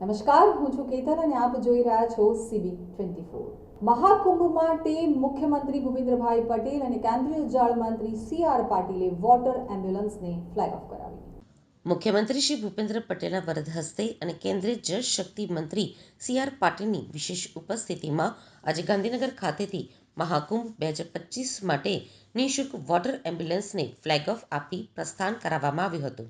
નમસ્કાર, હું છું કેતન અને આપ જોઈ રહ્યા છો સીબી ટ્વેન્ટી ફોર. મહાકુંભ માટે મુખ્યમંત્રી ભૂપેન્દ્રભાઈ પટેલ અને કેન્દ્રીય જળ મંત્રી સી આર પાટીલે વોટર એમ્બ્યુલન્સને ફ્લેગ ઓફ કરાવી. મુખ્યમંત્રી શ્રી ભૂપેન્દ્ર પટેલના વરદ હસ્તે અને કેન્દ્રીય જળ શક્તિ મંત્રી સી આર પાટીલની વિશેષ ઉપસ્થિતિમાં આજે ગાંધીનગર ખાતેથી મહાકુંભ બે હજાર પચીસ માટે નિઃશુલ્ક વોટર એમ્બ્યુલન્સને ફ્લેગ ઓફ આપી પ્રસ્થાન કરાવવામાં આવ્યું હતું.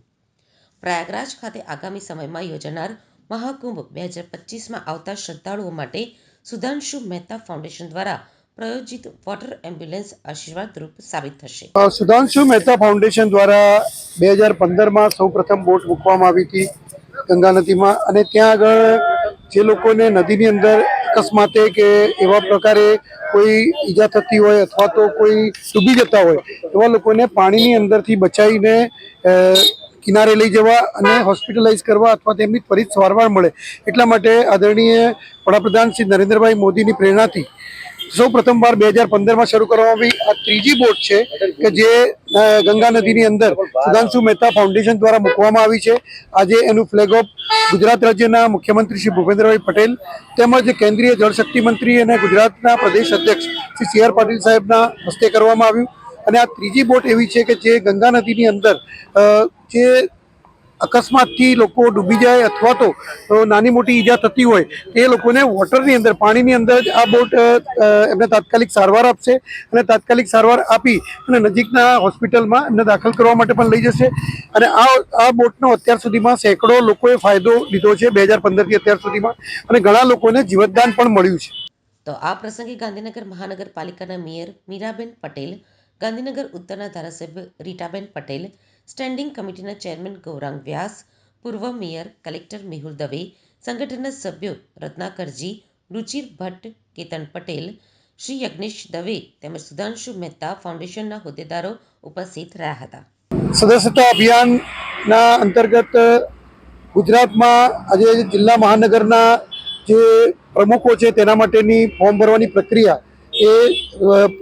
પ્રયાગરાજ ખાતે આગામી સમયમાં યોજાનાર મહાકુંભ બે હજાર પચીસમાં આવતા શ્રદ્ધાળુઓ માટે સુધાંશુ મહેતા ફાઉન્ડેશન દ્વારા પ્રાયોજિત વોટર એમ્બ્યુલન્સ આશીર્વાદરૂપ સાબિત થશે. સુધાંશુ મહેતા ફાઉન્ડેશન દ્વારા બે હજાર પંદરમાં સૌ પ્રથમ બોટ મૂકવામાં આવી હતી ગંગા નદીમાં અને ત્યાં આગળ જે લોકોને નદીની અંદર અકસ્માતે કે એવા પ્રકારે કોઈ ઈજા થતી હોય અથવા તો કોઈ ડૂબી જતા હોય એવા લોકોને પાણીની અંદરથી બચાવીને કિનારે લઈ જવા અને હોસ્પિટલાઇઝ કરવા અથવા તેમની ત્વરિત સારવાર મળે એટલા માટે આદરણીય વડાપ્રધાન શ્રી નરેન્દ્રભાઈ મોદીની પ્રેરણાથી સૌ પ્રથમવાર બે હજાર પંદરમાં શરૂ કરવામાં આવી આ ત્રીજી બોટ છે કે જે ગંગા નદીની અંદર સુધાંશુ મહેતા ફાઉન્ડેશન દ્વારા મૂકવામાં આવી છે. આજે એનું ફ્લેગ ઓફ ગુજરાત રાજ્યના મુખ્યમંત્રી શ્રી ભૂપેન્દ્રભાઈ પટેલ તેમજ કેન્દ્રીય જળશક્તિ મંત્રી અને ગુજરાતના પ્રદેશ અધ્યક્ષ શ્રી સી આર પાટીલ સાહેબના હસ્તે કરવામાં આવ્યું. અને આ ત્રીજી બોટ એવી છે કે જે ગંગા નદીની અંદર જે અકસ્માતથી લોકો ડૂબી જાય અથવા તો નાની મોટી ઈજા થતી હોય એ લોકોને વોટરની અંદર, પાણીની અંદર જ આ બોટ એમને તાત્કાલિક સારવાર આપશે અને તાત્કાલિક સારવાર આપી અને નજીકના હોસ્પિટલમાં એમને દાખલ કરવા માટે પણ લઈ જશે. અને આ આ બોટનો અત્યાર સુધીમાં સેંકડો લોકોએ ફાયદો લીધો છે, બે હજાર પંદરથી અત્યાર સુધીમાં, અને ઘણા લોકોને જીવતદાન પણ મળ્યું છે. તો આ પ્રસંગે ગાંધીનગર મહાનગરપાલિકાના મેયર મીરાબેન પટેલ, ગાંધીનગર ઉત્તરના ધારાસભ્ય રીટાબેન પટેલ સ્ટેન્ડિંગ કમિટીના ચેરમેન ગૌરાંગ વ્યાસ પૂર્વ મેયર કલેક્ટર મેહુલ દવે સંગઠનના સભ્યો રત્નાકરજી રુચિર ભટ્ટ કેતન પટેલ શ્રી યજ્ઞેશ દવે તેમજ સુધાંશુ મહેતા ફાઉન્ડેશનના હોદ્દેદારો ઉપસ્થિત રહ્યા હતા. સદસ્યતા અભિયાનના અંતર્ગત ગુજરાતમાં આજે જિલ્લા મહાનગરના જે પ્રમુખો છે તેના માટેની ફોર્મ ભરવાની પ્રક્રિયા એ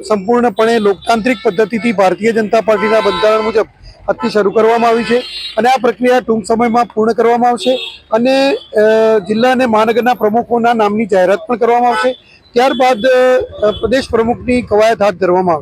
સંપૂર્ણપણે લોકતાંત્રિક પદ્ધતિથી ભારતીય જનતા પાર્ટીના બંધારણ મુજબ આજથી શરૂ કરવામાં આવી છે અને આ પ્રક્રિયા ટૂંક સમયમાં પૂર્ણ કરવામાં આવશે અને જિલ્લા અને મહાનગરના પ્રમુખોના નામની જાહેરાત પણ કરવામાં આવશે. ત્યારબાદ પ્રદેશ પ્રમુખની કવાયત હાથ ધરવામાં આવશે.